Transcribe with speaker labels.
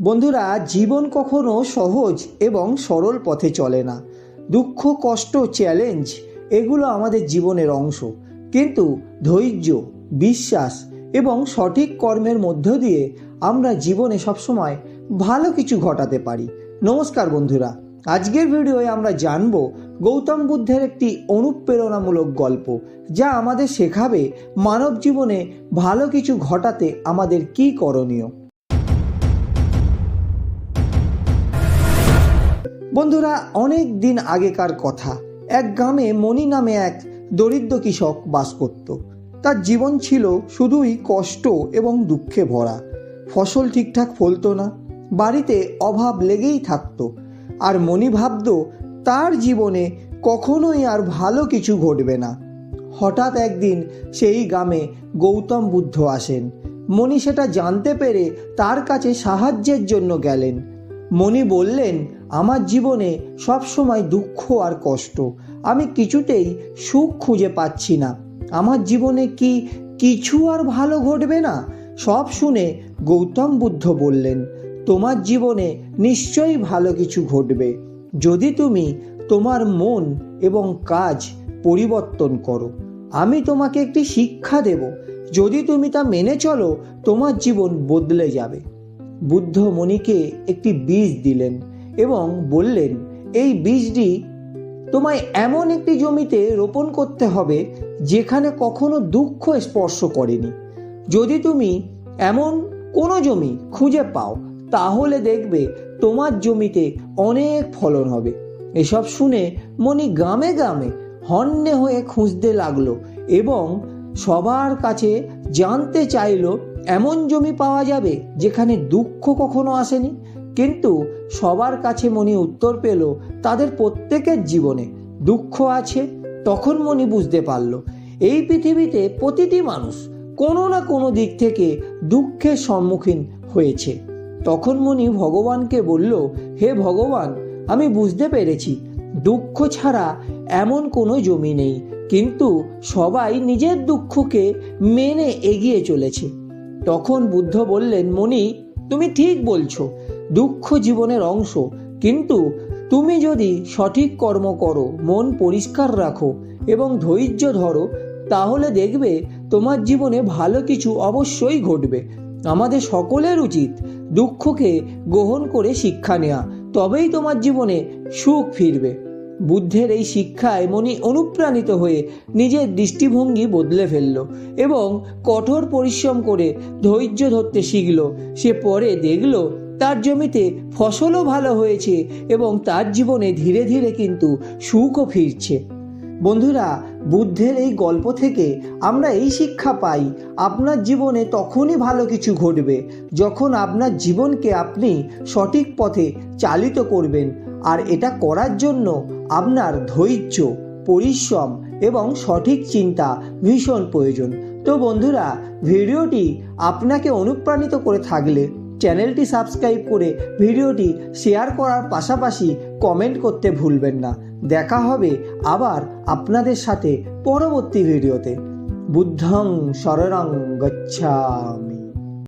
Speaker 1: বন্ধুরা, জীবন কখনো সহজ এবং সরল পথে চলে না। দুঃখ, কষ্ট চ্যালেঞ্জ এগুলো আমাদের জীবনের অংশ। কিন্তু ধৈর্য, বিশ্বাস এবং সঠিক কর্মের মধ্য দিয়ে আমরা জীবনে সবসময় ভালো কিছু ঘটাতে পারি। নমস্কার বন্ধুরা, আজকের ভিডিওয়ে আমরা জানব গৌতম বুদ্ধের একটি অনুপ্রেরণামূলক গল্প, যা আমাদের শেখাবে মানব জীবনে ভালো কিছু ঘটাতে আমাদের কি করণীয়। বন্ধুরা, অনেক দিন আগেকার কথা। এক গ্রামে মণি নামে এক দরিদ্র কৃষক বাস করত। তার জীবন ছিল শুধুই কষ্ট এবং দুঃখে ভরা। ফসল ঠিকঠাক ফলতো না, বাড়িতে অভাব লেগেই থাকতো। আর মণি ভাবত, তার জীবনে কখনোই আর ভালো কিছু ঘটবে না। হঠাৎ একদিন সেই গ্রামে গৌতম বুদ্ধ আসেন। মণি সেটা জানতে পেরে তার কাছে সাহায্যের জন্য গেলেন। মণি বললেন আমার জীবনে সব সময় দুঃখ আর কষ্ট। আমি কিছুতেই সুখ খুঁজে পাচ্ছি না। আমার জীবনে কি কিছু আর ভালো ঘটবে না? সব শুনে গৌতম বুদ্ধ বললেন, তোমার জীবনে নিশ্চয়ই ভালো কিছু ঘটবে। যদি তুমি তোমার মন এবং কাজ পরিবর্তন করো, আমি তোমাকে একটি শিক্ষা দেব। যদি তুমি তা মেনে চলো, তোমার জীবন বদলে যাবে। বুদ্ধ মণিকে একটি বীজ দিলেন। এবং বললেন, এই বীজটি তোমায় এমন একটি জমিতে রোপণ করতে হবে যেখানে কখনো দুঃখ স্পর্শ করেনি। যদি তুমি এমন কোনো জমি খুঁজে পাও, তাহলে দেখবে তোমার জমিতে অনেক ফলন হবে এসব শুনে মণি গ্রামে গ্রামে হন্যে হয়ে খুঁজতে লাগল এবং সবার কাছে জানতে চাইলো, এমন জমি পাওয়া যাবে যেখানে দুঃখ কখনো আসেনি? কিন্তু সবার কাছে মণি উত্তর পেল তাদের প্রত্যেকের জীবনে দুঃখ আছে, তখন মণি বুঝতে পারল, এই পৃথিবীতে প্রতিটি মানুষ কোনো না কোনো দিক থেকে দুঃখের সম্মুখীন হয়েছে। তখন মণি ভগবানকে বলল, হে ভগবান, আমি বুঝতে পেরেছি, দুঃখ ছাড়া এমন কোনো জমি নেই, কিন্তু সবাই নিজের দুঃখকে মেনে এগিয়ে চলেছে। তখন বুদ্ধ বললেন মণি তুমি ঠিক বলছো দুঃখ জীবনের অংশ। কিন্তু তুমি যদি সঠিক কর্ম করো, মন পরিষ্কার রাখো এবং ধৈর্য ধরো, তাহলে দেখবে তোমার জীবনে ভালো কিছু অবশ্যই ঘটবে। আমাদের সকলের উচিত দুঃখকে গ্রহণ করে শিক্ষা নেওয়া। তবেই তোমার জীবনে সুখ ফিরবে। বুদ্ধের এই শিক্ষায় মনি অনুপ্রাণিত হয়ে নিজের দৃষ্টিভঙ্গি বদলে ফেলল এবং কঠোর পরিশ্রম করে ধৈর্য ধরতে শিখল। সে পরে দেখল তার জমিতে ফসলও ভালো হয়েছে এবং তার জীবনে ধীরে ধীরে কিন্তু সুখও ফিরছে। বন্ধুরা, বুদ্ধের এই গল্প থেকে আমরা এই শিক্ষা পাই, আপনার জীবনে তখনই ভালো কিছু ঘটবে যখন আপনার জীবনকে আপনি সঠিক পথে চালিত করবেন আর এটা করার জন্য আপনার ধৈর্য, পরিশ্রম এবং সঠিক চিন্তা ভীষণ প্রয়োজন। তো বন্ধুরা, ভিডিওটি আপনাকে অনুপ্রাণিত করে থাকলে চ্যানেলটি সাবস্ক্রাইব করে ভিডিওটি শেয়ার করার পাশাপাশি কমেন্ট করতে ভুলবেন না। দেখা হবে আবার আপনাদের সাথে পরবর্তী ভিডিওতে। বুদ্ধং শরণং গচ্ছামি।